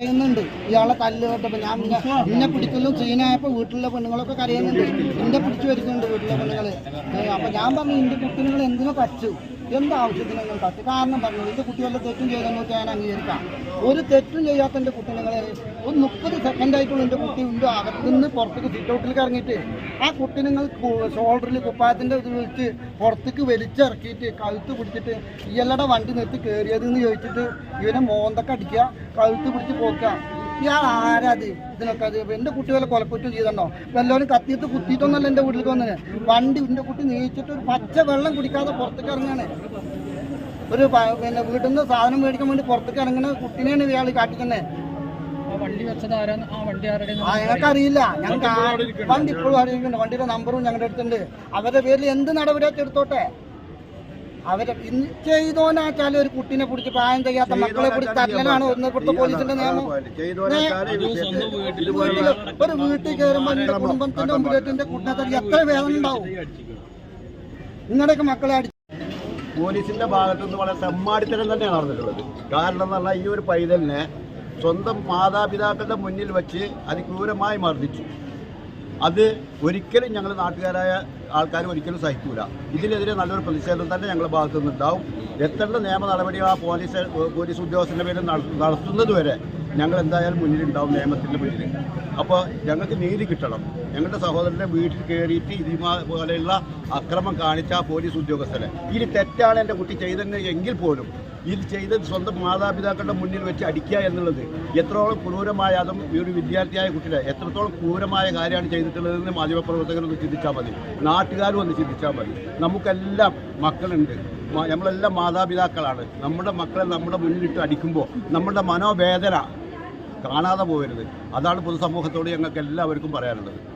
കരയുന്നുണ്ട്. ഇയാളെ തല്ല് ഞാൻ പിന്നെ പിടിക്കലും സീനായപ്പോ വീട്ടിലെ പെണ്ണുങ്ങളൊക്കെ കരയുന്നുണ്ട്. എന്നെ പിടിച്ചു വരുന്നുണ്ട് വീട്ടിലെ പെണ്ണുങ്ങൾ. അപ്പോൾ അപ്പൊ ഞാൻ പറഞ്ഞു ഇന്റെ കുട്ടികൾ എന്തിനു തച്ചു? എന്ത് ആവശ്യത്തിന് നിങ്ങൾ തച്ചു? കാരണം പറഞ്ഞു ഇന്റെ കുട്ടികളുടെ തെറ്റും ചെയ്തെന്ന് ഞാൻ അംഗീകരിക്കാം. ഒരു തെറ്റും ചെയ്യാത്ത എന്റെ കുട്ടികളെ ഒരു മുപ്പത് സെക്കൻഡ് ആയിട്ടുള്ള എന്റെ കുട്ടി എന്റെ അകത്തുനിന്ന് പുറത്തേക്ക് സിറ്റൗട്ടിലേക്ക് ഇറങ്ങിയിട്ട് ആ കുട്ടി നിങ്ങൾ ഷോൾഡറിൽ കുപ്പായത്തിന്റെ ഇത് വെച്ച് പുറത്തേക്ക് വലിച്ചിറക്കിയിട്ട് കഴുത്ത് പിടിച്ചിട്ട് ഇയാളുടെ വണ്ടി നിർത്തി കയറിയത് എന്ന് ചോദിച്ചിട്ട് ഇവനെ മോന്തൊക്കെ അടിക്കുക. കഴുത്ത് പിടിച്ച് പോക്കാം. ഇയാൾ ആരാത് ഇതിനൊക്കെ അത് എന്റെ കുട്ടി വല്ല കൊലക്കുറ്റം ചെയ്തോ വല്ലവരും കത്തിയിട്ട് കുത്തിയിട്ടൊന്നല്ല എന്റെ വീട്ടിൽ വന്നത്. വണ്ടി എന്റെ കുട്ടി നീച്ചിട്ട് ഒരു പച്ച വെള്ളം കുടിക്കാതെ പുറത്തേക്ക് ഇറങ്ങാണ്. ഒരു പിന്നെ വീട്ടിൽ നിന്ന് സാധനം മേടിക്കാൻ വേണ്ടി പുറത്തേക്ക് ഇറങ്ങുന്ന കുട്ടീനെയാണ് ഇയാൾ കാട്ടിക്കുന്നത്. ആ വണ്ടി വെച്ചത് ആ വണ്ടി ആരുടെ ആ ഞങ്ങൾക്ക് അറിയില്ല ഞങ്ങൾക്ക് ആ- വണ്ടി ഇപ്പോഴും അറിയിക്കുന്നുണ്ട് വണ്ടിയുടെ നമ്പറും ഞങ്ങളുടെ അടുത്തുണ്ട്. അവരുടെ പേരിൽ എന്ത് നടപടിയാക്കി എടുത്തോട്ടെ? അവരെ ഇന്ന് ചെയ്തോനാച്ചാലും ഒരു കുട്ടിനെ പിടിച്ച് പ്രായം ചെയ്യാത്ത മക്കളെ പിടിച്ച് തല്ലലാണ് ഒന്ന് ഇവിടുത്തെ പോലീസിന്റെ നിയമം. ഒരു വീട്ടിൽ കയറുമ്പോൾ നിന്റെ കുടുംബത്തിന്റെ മുമ്പിലേക്ക് എന്റെ കുട്ടിനെ എത്ര വേദന ഉണ്ടാവും? നിങ്ങളുടെയൊക്കെ മക്കളെ അടിച്ചു പോലീസിന്റെ ഭാഗത്തുനിന്ന് വളരെ തെമ്മാടിത്തരം തന്നെയാണ് നടന്നിട്ടുള്ളത്. കാരണം എന്ന് പറഞ്ഞാൽ ഈ ഒരു പൈതലിനെ സ്വന്തം മാതാപിതാക്കളുടെ മുന്നിൽ വെച്ച് അതിക്രൂരമായി മർദ്ദിച്ചു. അത് ഒരിക്കലും ഞങ്ങൾ നാട്ടുകാരായ ആൾക്കാരും ഒരിക്കലും സഹിക്കൂല. ഇതിനെതിരെ നല്ലൊരു പ്രതിഷേധം തന്നെ ഞങ്ങളുടെ ഭാഗത്തു നിന്നുണ്ടാവും എത്തേണ്ട നിയമ നടപടികൾ ആ പോലീസ് പോലീസ് ഉദ്യോഗസ്ഥന്റെ പേരിൽ നട- നടത്തുന്നത് വരെ ഞങ്ങൾ എന്തായാലും മുന്നിലുണ്ടാവും നിയമത്തിന്റെ പേരിൽ. അപ്പോൾ ഞങ്ങൾക്ക് നീതി കിട്ടണം. ഞങ്ങളുടെ സഹോദരന്റെ വീട്ടിൽ കയറിയിട്ട് ഇതുപോലെയുള്ള അക്രമം കാണിച്ച ആ പോലീസ് ഉദ്യോഗസ്ഥരെ ഇനി തെറ്റാണ് എന്റെ കുട്ടി ചെയ്തതെന്ന് എങ്കിൽ പോലും ഇത് ചെയ്ത് സ്വന്തം മാതാപിതാക്കളുടെ മുന്നിൽ വെച്ച് അടിക്കുക എന്നുള്ളത് എത്രത്തോളം ക്രൂരമായ അതും ഈ ഒരു വിദ്യാർത്ഥിയായ കുട്ടിയെ എത്രത്തോളം ക്രൂരമായ കാര്യമാണ് ചെയ്തിട്ടുള്ളതെന്ന് മാധ്യമപ്രവർത്തകരൊന്ന് ചിന്തിച്ചാൽ മതി. നാട്ടുകാരും ഒന്ന് ചിന്തിച്ചാൽ മതി. നമുക്കെല്ലാം മക്കളുണ്ട്. നമ്മളെല്ലാം മാതാപിതാക്കളാണ്. നമ്മുടെ മക്കളെ നമ്മുടെ മുന്നിലിട്ട് അടിക്കുമ്പോൾ നമ്മുടെ മനോവേദന കാണാതെ പോകരുത്. അതാണ് പൊതുസമൂഹത്തോട് ഞങ്ങൾക്ക് എല്ലാവർക്കും പറയാനുള്ളത്.